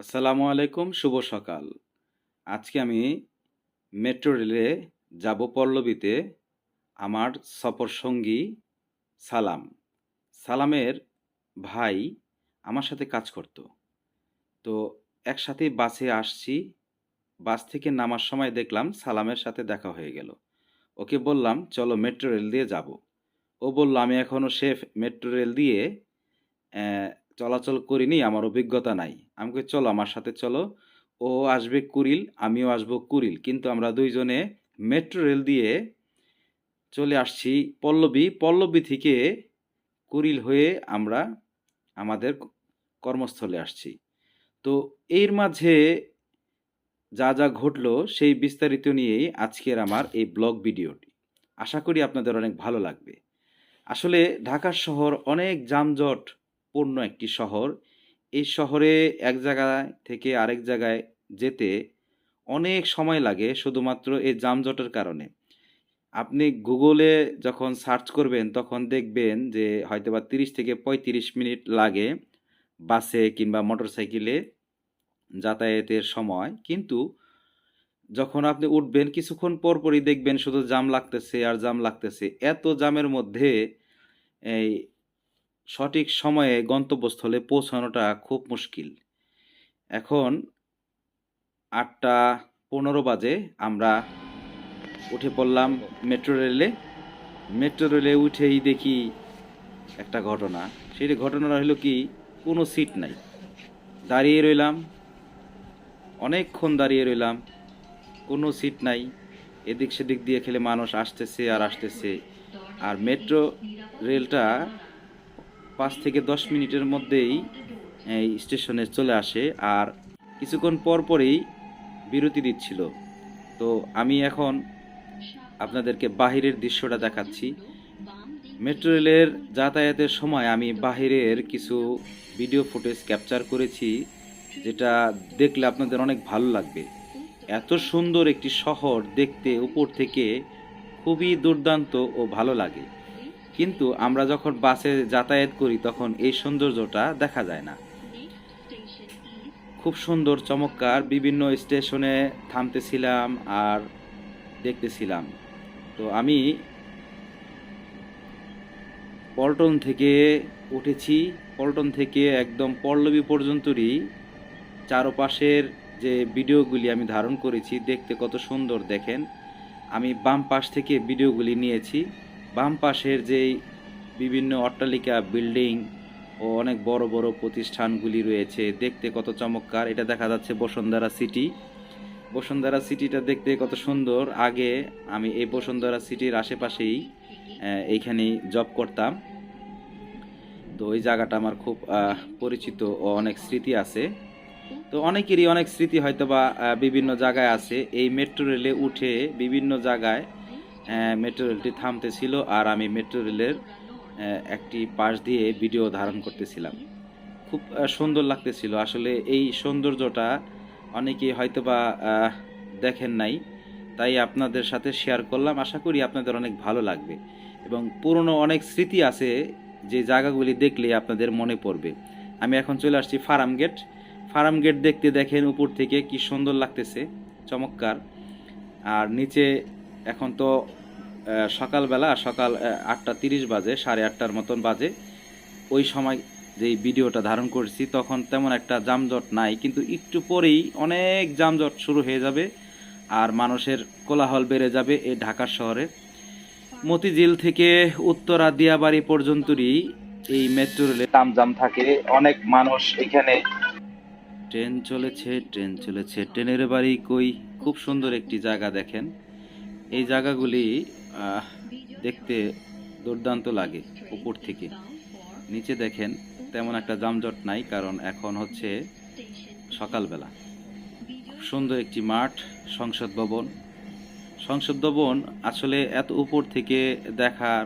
আসসালামু আলাইকুম, শুভ সকাল। আজকে আমি মেট্রো রেলে যাব পল্লবীতে আমার সফর সঙ্গী সালাম। সালামের ভাই আমার সাথে কাজ করত। তো একসাথে বাসে আসছি, বাস থেকে নামার সময় দেখলাম সালামের সাথে দেখা হয়ে গেল। ওকে বললাম, চলো মেট্রো রেল দিয়ে যাব। ও বলল, আমি এখনও সে মেট্রো রেল দিয়ে চলাচল করিনি, আমার অভিজ্ঞতা নাই। আমি কই চলো, আমার সাথে চলো। ও আসবে কুড়িল, আমিও আসব কুড়িল। কিন্তু আমরা দুইজনে মেট্রো রেল দিয়ে চলে আসছি পল্লবী। পল্লবী থেকে কুড়িল হয়ে আমরা আমাদের কর্মস্থলে আসছি। তো এর মাঝে যা যা ঘটলো, সেই বিস্তারিত নিয়েই আজকের আমার এই ব্লগ ভিডিওটি। আশা করি আপনাদের অনেক ভালো লাগবে। আসলে ঢাকা শহর অনেক যানজট পূর্ণ একটি শহর। এই শহরে এক জায়গায় থেকে আরেক জায়গায় যেতে অনেক সময় লাগে শুধুমাত্র এই যানজটের কারণে। আপনি গুগলে যখন সার্চ করবেন, তখন দেখবেন যে হয়তো বা তিরিশ থেকে পঁয়ত্রিশ মিনিট লাগে বাসে কিংবা মোটরসাইকেলে যাতায়াতের সময়। কিন্তু যখন আপনি উঠবেন, কিছুক্ষণ পরপরই দেখবেন শুধু জাম লাগতেছে আর জাম লাগতেছে। এত জামের মধ্যে এই সঠিক সময়ে গন্তব্যস্থলে পৌঁছানোটা খুব মুশকিল। এখন আটটা পনেরো বাজে, আমরা উঠে পড়লাম মেট্রো রেলে। মেট্রো রেলে উঠেই দেখি একটা ঘটনা। সেই ঘটনাটা হলো কি, কোনো সিট নাই। দাঁড়িয়ে রইলাম, অনেকক্ষণ দাঁড়িয়ে রইলাম, কোনো সিট নাই। এদিক সেদিক দিয়ে খেলে মানুষ আসতেছে আর আসতেছে। আর মেট্রো রেলটা পাঁচ থেকে দশ মিনিটের মধ্যেই এই স্টেশনে চলে আসে আর কিছুক্ষণ পর পরেই বিরতি দিচ্ছিল। তো আমি এখন আপনাদেরকে বাহিরের দৃশ্যটা দেখাচ্ছি। মেট্রো রেলের যাতায়াতের সময় আমি বাহিরের কিছু ভিডিও ফুটেজ ক্যাপচার করেছি, যেটা দেখলে আপনাদের অনেক ভালো লাগবে। এত সুন্দর একটি শহর দেখতে উপর থেকে খুবই দুর্দান্ত ও ভালো লাগে। কিন্তু আমরা যখন বাসে যাতায়াত করি, তখন এই সৌন্দর্যটা দেখা যায় না। খুব সুন্দর, চমৎকার, বিভিন্ন স্টেশনে থামতেছিলাম আর দেখতেছিলাম। তো আমি পল্টন থেকে উঠেছি। পল্টন থেকে একদম পল্লবী পর্যন্তরই চারপাশের যে ভিডিওগুলি আমি ধারণ করেছি, দেখতে কত সুন্দর দেখেন। আমি বাম পাশ থেকে ভিডিওগুলি নিয়েছি। বাম পাশের যেই বিভিন্ন অট্টালিকা বিল্ডিং ও অনেক বড় বড় প্রতিষ্ঠানগুলি রয়েছে দেখতে কত চমৎকার। এটা দেখা যাচ্ছে বসুন্ধরা সিটি। বসুন্ধরা সিটিটা দেখতে কত সুন্দর। আগে আমি এই বসুন্ধরা সিটির আশেপাশেই আহ, এইখানে জব করতাম। তো ওই জায়গাটা আমার খুব পরিচিত ও অনেক স্মৃতি আছে। তো অনেকেরই অনেক স্মৃতি হয়তো বা বিভিন্ন জায়গায় আছে। এই মেট্রো রেলে উঠে বিভিন্ন জায়গায় মেট্রো রেলটি থামতেছিল আর আমি মেট্রো রেলের একটি পাশ দিয়ে ভিডিও ধারণ করতেছিলাম। খুব সুন্দর লাগতেছিল। আসলে এই সৌন্দর্যটা অনেকেই হয়তো বা দেখেন নাই। তাই আপনাদের সাথে শেয়ার করলাম। আশা করি আপনাদের অনেক ভালো লাগবে। এবং পুরনো অনেক স্মৃতি আছে যে জায়গাগুলি দেখলে আপনাদের মনে পড়বে। আমি এখন চলে আসছি ফার্ম গেট ফার্ম গেট দেখতে দেখেন উপর থেকে কি সুন্দর লাগতেছে। চমৎকার। আর নিচে এখন তো সকালবেলা সকাল আটটা তিরিশ বাজে, সাড়ে আটটার মতন বাজে। ওই সময় যেই ভিডিওটা ধারণ করছি, তখন তেমন একটা যানজট নাই, কিন্তু একটু পরেই অনেক যানজট শুরু হয়ে যাবে আর মানুষের কোলাহল বেড়ে যাবে এই ঢাকা শহরে। মতিঝিল থেকে উত্তরা দিয়াবাড়ি পর্যন্তই এই মেট্রো রেলে তামজাম থাকে। অনেক মানুষ এখানে ট্রেন চলেছে ট্রেন চলেছে। ট্রেনের বাড়ি কই? খুব সুন্দর একটি জায়গা দেখেন। এই জায়গাগুলি দেখতে দুর্দান্ত লাগে উপর থেকে। নিচে দেখেন, তেমন একটা যানজট নাই, কারণ এখন হচ্ছে সকালবেলা। সুন্দর একটি মাঠ, সংসদ ভবন। সংসদ ভবন আসলে এত উপর থেকে দেখার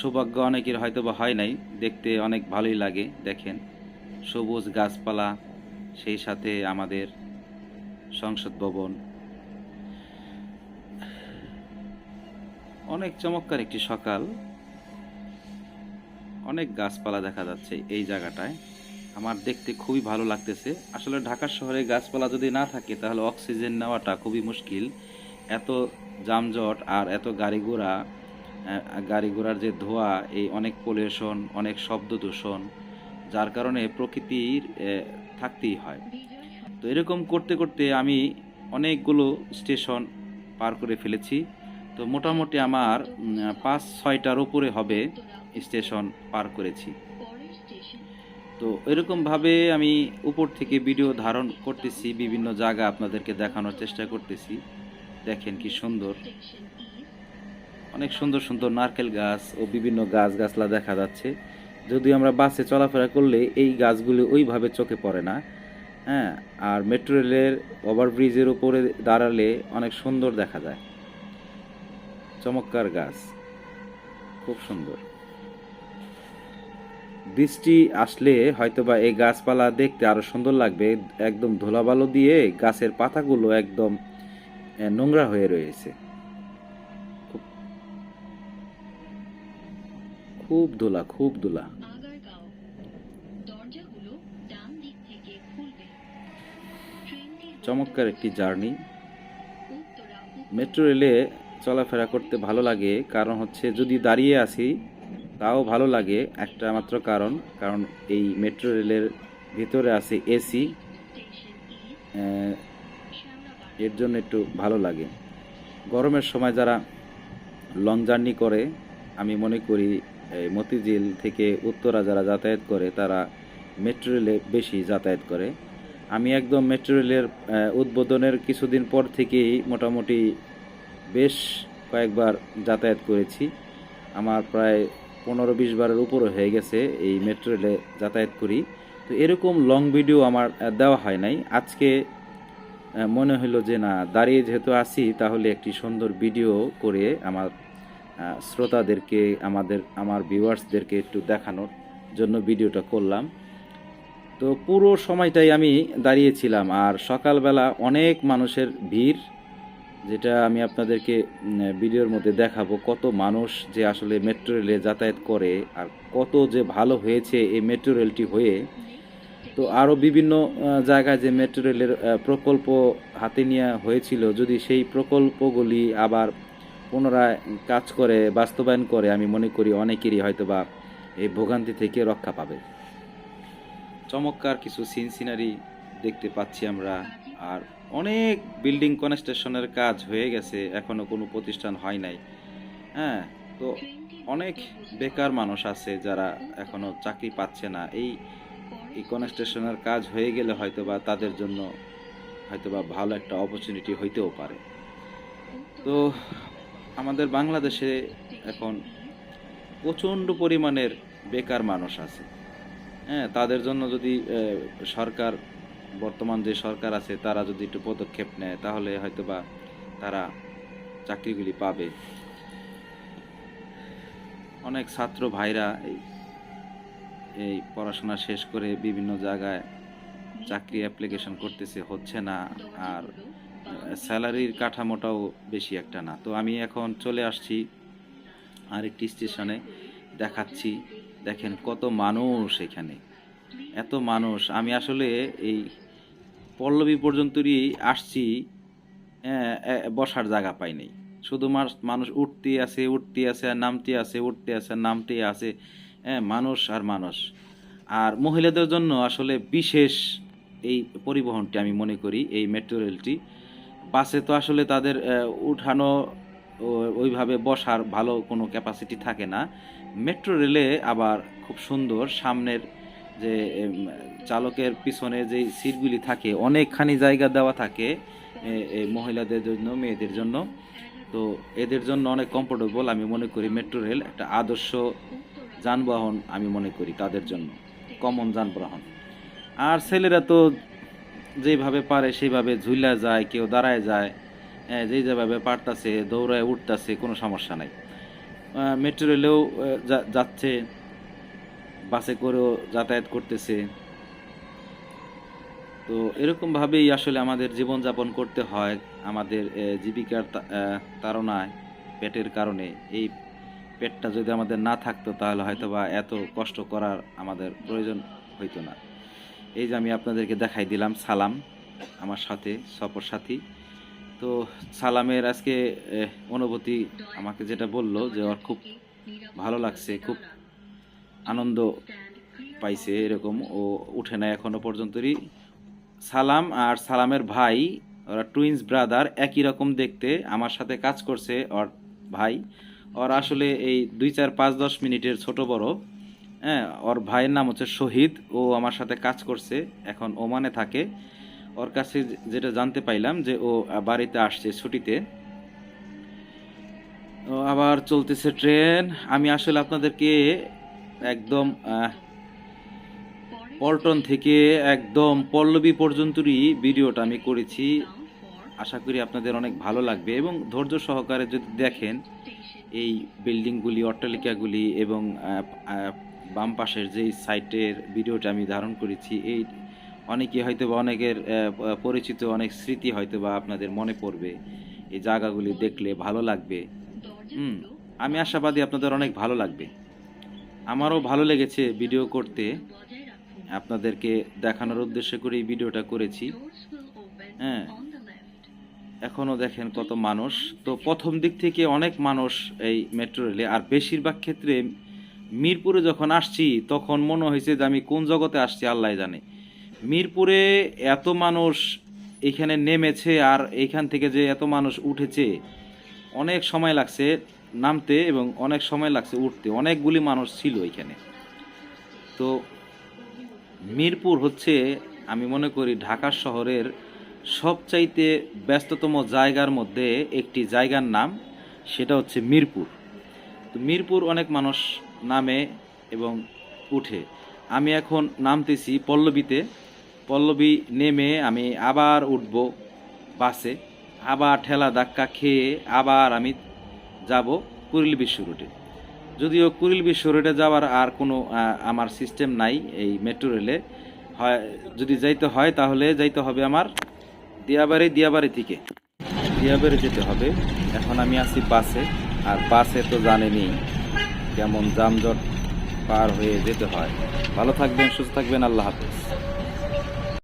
সৌভাগ্য অনেকের হয়তো বা হয় নাই। দেখতে অনেক ভালোই লাগে, দেখেন। সবুজ গাছপালা, সেই সাথে আমাদের সংসদ ভবন। অনেক চমৎকার একটি সকাল। অনেক গাছপালা দেখা যাচ্ছে এই জায়গাটায়। আমার দেখতে খুবই ভালো লাগতেছে। আসলে ঢাকা শহরে গাছপালা যদি না থাকে, তাহলে অক্সিজেন নেওয়াটা খুবই মুশকিল। এত যানজট আর এত গাড়ি ঘোড়া গাড়ি ঘোড়ার যে ধোঁয়া, এই অনেক পলিউশন অনেক শব্দ দূষণ, যার কারণে প্রকৃতির থাকতেই হয়। তো এরকম করতে করতে আমি অনেকগুলো স্টেশন পার করে ফেলেছি। তো মোটামুটি আমার পাঁচ ছয়টার উপরে হবে স্টেশন পার করেছি। তো এরকমভাবে আমি উপর থেকে ভিডিও ধারণ করতেছি, বিভিন্ন জায়গা আপনাদেরকে দেখানোর চেষ্টা করতেছি। দেখেন কি সুন্দর। অনেক সুন্দর সুন্দর নারকেল গাছ ও বিভিন্ন গাছ গাছলা দেখা যাচ্ছে। যদি আমরা বাসে চলাফেরা করলে এই গাছগুলি ওইভাবে চোখে পড়ে না হ্যাঁ? আর মেট্রো রেলের ওভারব্রিজের উপরে দাঁড়ালে অনেক সুন্দর দেখা যায়। চমৎকার গাছ। খুব সুন্দর। বৃষ্টি আসলে হয়তোবা এই গাছপালা দেখতে আরও সুন্দর লাগবে। একদম ধুলাবালো দিয়ে গাছের পাতাগুলো একদম নোংরা হয়ে রয়েছে। খুব ধুলা খুব ধুলা। চমৎকার একটি জার্নি। মেট্রো রেলে চলাফেরা করতে ভালো লাগে, কারণ হচ্ছে যদি দাঁড়িয়ে আসি তাও ভালো লাগে একটা মাত্র কারণ কারণ এই মেট্রো রেলের ভিতরে আছে এসি এর জন্য একটু ভালো লাগে। গরমের সময় যারা লং জার্নি করে, আমি মনে করি মতিঝিল থেকে উত্তরা যারা যাতায়াত করে, তারা মেট্রো রেলে বেশি যাতায়াত করে। আমি একদম মেট্রো রেলের উদ্বোধনের কিছুদিন পর থেকেই মোটামুটি বেশ কয়েকবার যাতায়াত করেছি। আমার প্রায় পনেরো বিশ বারের উপরে হয়ে গেছে এই মেট্রো রেলে যাতায়াত করি। তো এরকম লং ভিডিও আমার দেওয়া হয় নাই। আজকে মনে হলো যে না, দাঁড়িয়ে যেহেতু আসি তাহলে একটি সুন্দর ভিডিও করে আমার শ্রোতাদেরকে, আমাদের, আমার ভিউয়ার্সদেরকে একটু দেখানোর জন্য ভিডিওটা করলাম। তো পুরো সময়টাই আমি দাঁড়িয়েছিলাম, আর সকালবেলা অনেক মানুষের ভিড় যেটা আমি আপনাদেরকে ভিডিওর মধ্যে দেখাবো, কত মানুষ যে আসলে মেট্রো রেলে যাতায়াত করে আর কত যে ভালো হয়েছে এই মেট্রো রেলটি হয়ে। তো আরও বিভিন্ন জায়গায় যে মেট্রো রেলের প্রকল্প হাতে নেওয়া হয়েছিল, যদি সেই প্রকল্পগুলি আবার পুনরায় কাজ করে, বাস্তবায়ন করে, আমি মনে করি অনেকেরই হয়তো বা এই ভোগান্তি থেকে রক্ষা পাবে। চমৎকার কিছু সিন সিনারি দেখতে পাচ্ছি আমরা, আর অনেক বিল্ডিং কনস্ট্রাকশনের কাজ হয়ে গেছে, এখনও কোনো প্রতিষ্ঠান হয় নাই। হ্যাঁ তো অনেক বেকার মানুষ আছে যারা এখনও চাকরি পাচ্ছে না। এই এই কনস্ট্রাকশনের কাজ হয়ে গেলে হয়তো বা তাদের জন্য হয়তো বা ভালো একটা অপরচুনিটি হইতেও পারে। তো আমাদের বাংলাদেশে এখন প্রচণ্ড পরিমাণের বেকার মানুষ আছে। হ্যাঁ তাদের জন্য যদি সরকার বর্তমান যে সরকার আছে, তারা যদি একটু পদক্ষেপ নেয়, তাহলে হয়তো বা তারা চাকরিগুলি পাবে। অনেক ছাত্র ভাইরা এই পড়াশোনা শেষ করে বিভিন্ন জায়গায় চাকরি অ্যাপ্লিকেশন করতেছে, হচ্ছে না, আর স্যালারির কাঠামোটাও বেশি একটা না। তো আমি এখন চলে আসছি আরেকটি স্টেশনে, দেখাচ্ছি, দেখেন কত মানুষ এখানে। এত মানুষ, আমি আসলে এই পল্লবী পর্যন্তই আসছি বসার জায়গা পাই নাই। শুধু মানুষ উঠতে আছে উঠতে আছে, আর নামতে আছে, উঠতে আছে, আর নামতে আছে হ্যাঁ মানুষ আর মানুষ। আর মহিলাদের জন্য আসলে বিশেষ এই পরিবহনটি আমি মনে করি, এই মেট্রো রেলটি। বাসে তো আসলে তাদের উঠানো ওইভাবে বসার ভালো কোনো ক্যাপাসিটি থাকে না। মেট্রো রেলে আবার খুব সুন্দর, সামনের যে চালকের পিছনে যে সিটগুলি থাকে, অনেকখানি জায়গা দেওয়া থাকে মহিলাদের জন্য, মেয়েদের জন্য। তো এদের জন্য অনেক কমফোর্টেবল আমি মনে করি মেট্রো রেল একটা আদর্শ যানবাহন, আমি মনে করি তাদের জন্য কমন যানবাহন। আর ছেলেরা তো যেভাবে পারে সেইভাবে ঝুলা যায়, কেউ দাঁড়ায় যায় যেই যেভাবে পারতাছে, দৌড়ায় উঠতাছে, কোনো সমস্যা নাই। মেট্রো রেলেও যা- যাচ্ছে বাসে করেও যাতায়াত করতেছে। তো এরকমভাবেই আসলে আমাদের জীবনযাপন করতে হয় আমাদের জীবিকার তা- আহ, তাড়নায় পেটের কারণে। এই পেটটা যদি আমাদের না থাকতো তাহলে হয়তো বা এত কষ্ট করার আমাদের প্রয়োজন হইতো না। এই যে আমি আপনাদেরকে দেখাই দিলাম সালাম আমার সাথে সফর সাথী। তো সালামের আজকে অনুভূতি আমাকে যেটা বলল যে ওর খুব ভালো লাগছে খুব আনন্দ পাইছে এরকম। ও উঠে না এখনও পর্যন্তই। সালাম আর সালামের ভাই, ওরা টুইন্স ব্রাদার একই রকম দেখতে, আমার সাথে কাজ করছে ওর ভাই। ওর আসলে এই দুই চার পাঁচ দশ মিনিটের ছোট বড়। হ্যাঁ ওর ভাইয়ের নাম হচ্ছে শহীদ, ও আমার সাথে কাজ করছে, এখন ওমানে থাকে। ওর কাছে যেটা জানতে পাইলাম যে ও বাড়িতে আসছে ছুটিতে। আবার চলতেছে ট্রেন। আমি আসলে আপনাদেরকে একদম পল্টন থেকে একদম পল্লবী পর্যন্তই ভিডিওটা আমি করেছি। আশা করি আপনাদের অনেক ভালো লাগবে এবং ধৈর্য সহকারে যদি দেখেন এই বিল্ডিংগুলি, অট্টালিকাগুলি এবং বাম পাশের যে সাইটের ভিডিওটা আমি ধারণ করেছি, এই অনেকে হয়তো বা অনেকের পরিচিত অনেক স্মৃতি হয়তো বা আপনাদের মনে পড়বে। এই জায়গাগুলি দেখলে ভালো লাগবে। হুম, আমি আশাবাদী আপনাদের অনেক ভালো লাগবে। আমারও ভালো লেগেছে ভিডিও করতে। আপনাদেরকে দেখানোর উদ্দেশ্য করে এই ভিডিওটা করেছি। হ্যাঁ। এখনও দেখেন কত মানুষ। তো প্রথম দিক থেকে অনেক মানুষ এই মেট্রো রেলে। আর বেশিরভাগ ক্ষেত্রে মিরপুরে যখন আসছি, তখন মনে হয়েছে যে আমি কোন জগতে আসছি আল্লাহ জানে। মিরপুরে এত মানুষ এখানে নেমেছে আর এইখান থেকে যে এত মানুষ উঠেছে, অনেক সময় লাগছে। নামতে এবং অনেক সময় লাগছে উঠতে। অনেকগুলি মানুষ ছিল এখানে। তো মিরপুর হচ্ছে, আমি মনে করি ঢাকা শহরের সবচাইতে ব্যস্ততম জায়গার মধ্যে একটি জায়গার নাম, সেটা হচ্ছে মিরপুর। তো মিরপুর অনেক মানুষ নামে এবং উঠে। আমি এখন নামতেছি পল্লবীতে। পল্লবী নেমে আমি আবার উঠব বাসে। আবার ঠেলা ধাক্কা খেয়ে আবার আমি যাব কুড়িল বিশ্ব রুটে। যদিও কুড়িল বিশ্ব রুটে যাওয়ার আর কোনো আমার সিস্টেম নাই এই মেট্রো রেলে হয়, যদি যাইতে হয় তাহলে যাইতে হবে আমার দিয়াবাড়ি দিয়াবাড়ি থেকে। দিয়াবাড়ি যেতে হবে। এখন আমি আছি বাসে, আর বাসে তো জানেনি কেমন যানজট পার হয়ে যেতে হয়। ভালো থাকবেন, সুস্থ থাকবেন, আল্লাহ হাফেজ।